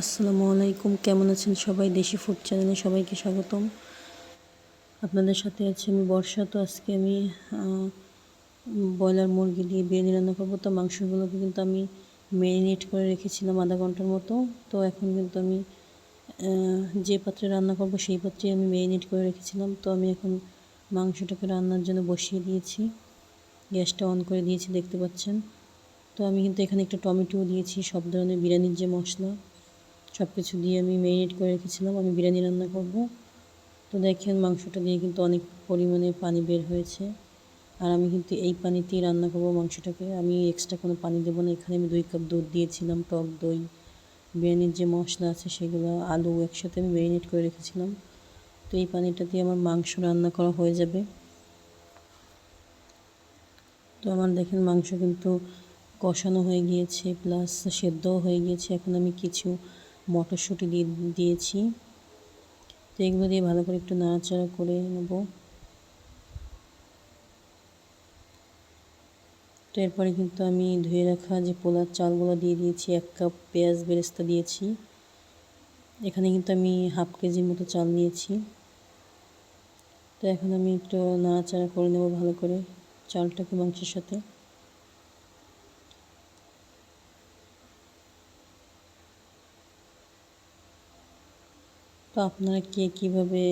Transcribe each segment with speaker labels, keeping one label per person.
Speaker 1: আসসালামু আলাইকুম। কেমন আছেন সবাই? দেশি ফুড চ্যানেলে সবাইকে স্বাগতম। আপনাদের সাথে আছে আমি বর্ষা। তো আজকে আমি ব্রয়লার মুরগি দিয়ে বিরিয়ানি রান্না করব। তো মাংসগুলোকে কিন্তু আমি ম্যারিনেট করে রেখেছিলাম আধা ঘণ্টার মতো। তো এখন কিন্তু আমি যে পাত্রে রান্না করব সেই পাত্রে আমি ম্যারিনেট করে রেখেছিলাম। তো আমি এখন মাংসটাকে রান্নার জন্য বসিয়ে দিয়েছি। গ্যাসটা অন করে দিয়েছি, দেখতে পাচ্ছেন। তো আমি কিন্তু এখানে একটা টমেটোও দিয়েছি। সব ধরনের বিরিয়ানির যে মশলা সব কিছু দিয়ে আমি মেরিনেট করে রেখেছিলাম, আমি বিরিয়ানি রান্না করব। তো দেখেন মাংসটা দিয়ে কিন্তু অনেক পরিমাণে পানি বের হয়েছে। আর আমি কিন্তু এই পানিতেই রান্না করব মাংসটাকে। আমি এক্সট্রা কোনো পানি দেবো না, এখানে আমি দুই কাপ দুধ দিয়েছিলাম, টক দই, বিরিয়ানির যে মশলা আছে সেগুলো, আলু একসাথে আমি মেরিনেট করে রেখেছিলাম। তো এই পানিটা দিয়ে আমার মাংস রান্না করা হয়ে যাবে। তো আমার দেখেন মাংস কিন্তু কষানো হয়ে গিয়েছে প্লাস সেদ্ধও হয়ে গিয়েছে। এখন আমি কিছু মটরশুঁটি দিয়ে দিয়েছি। তো এগুলো দিয়ে ভালো করে একটু নাড়াচাড়া করে নেব। তো এরপরে কিন্তু আমি ধুয়ে রাখা যে পোলার চালগুলো দিয়ে দিয়েছি, এক কাপ পেঁয়াজ বেরেস্তা দিয়েছি। এখানে কিন্তু আমি হাফ কেজির মতো চাল নিয়েছি। তো এখন আমি একটু নাড়াচাড়া করে নেব ভালো করে চালটাকে মাংসের সাথে। তো আপনারা কে কীভাবে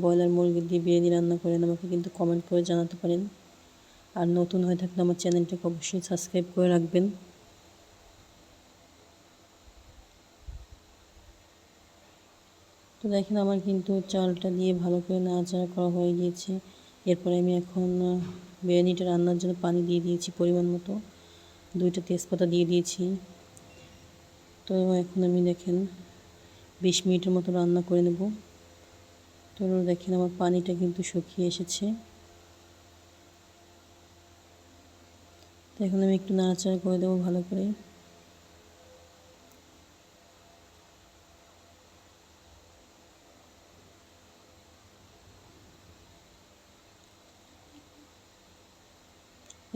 Speaker 1: ব্রয়লার মুরগি দিয়ে বিরিয়ানি রান্না করেন আমাকে কিন্তু কমেন্ট করে জানাতে পারেন। আর নতুন হয়ে থাকলে আমার চ্যানেলটাকে অবশ্যই সাবস্ক্রাইব করে রাখবেন। তো দেখেন আমার কিন্তু চালটা দিয়ে ভালো করে নাড়াচাড়া করা হয়ে গিয়েছে। এরপরে আমি এখন বিরিয়ানিটা রান্নার জন্য পানি দিয়ে দিয়েছি পরিমাণ মতো। দুইটা তেজপাতা দিয়ে দিয়েছি। তো এখন আমি দেখেন বিশ মিনিটের মতো রান্না করে নেব। তো দেখেন আমার পানিটা কিন্তু শুকিয়ে এসেছে। তো এখন আমি একটু নাড়াচাড়া করে দেবো ভালো করে।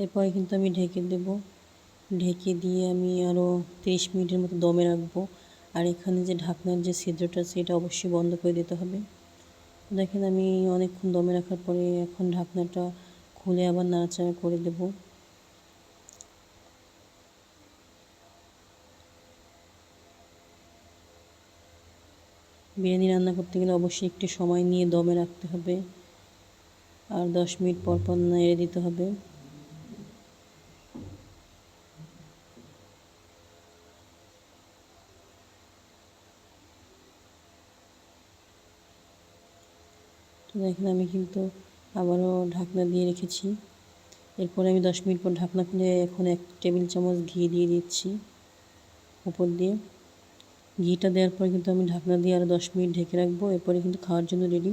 Speaker 1: এরপরে কিন্তু আমি ঢেকে দেব। ঢেকে দিয়ে আমি আরও তিরিশ মিনিটের মতো দমে রাখব। আর এখানে যে ঢাকনার যে ছিদ্রটা, সেটা অবশ্যই বন্ধ করে দিতে হবে। দেখেন আমি অনেকক্ষণ দমে রাখার পরে এখন ঢাকনাটা খুলে আবার নাড়াচাড়া করে দেব। বিরিয়ানি রান্না করতে গেলে অবশ্যই একটু সময় নিয়ে দমে রাখতে হবে। আর দশ মিনিট পর পর নেড়ে দিতে হবে। তো দেখেন আমি কিন্তু আবারও ঢাকনা দিয়ে রেখেছি। এরপরে আমি দশ মিনিট পর ঢাকনা খুলে এখন এক টেবিল চামচ ঘি দিয়ে দিচ্ছি উপর দিয়ে। ঘিটা দেওয়ার পর কিন্তু আমি ঢাকনা দিয়ে আরও দশ মিনিট ঢেকে রাখব। এরপরে কিন্তু খাওয়ার জন্য রেডি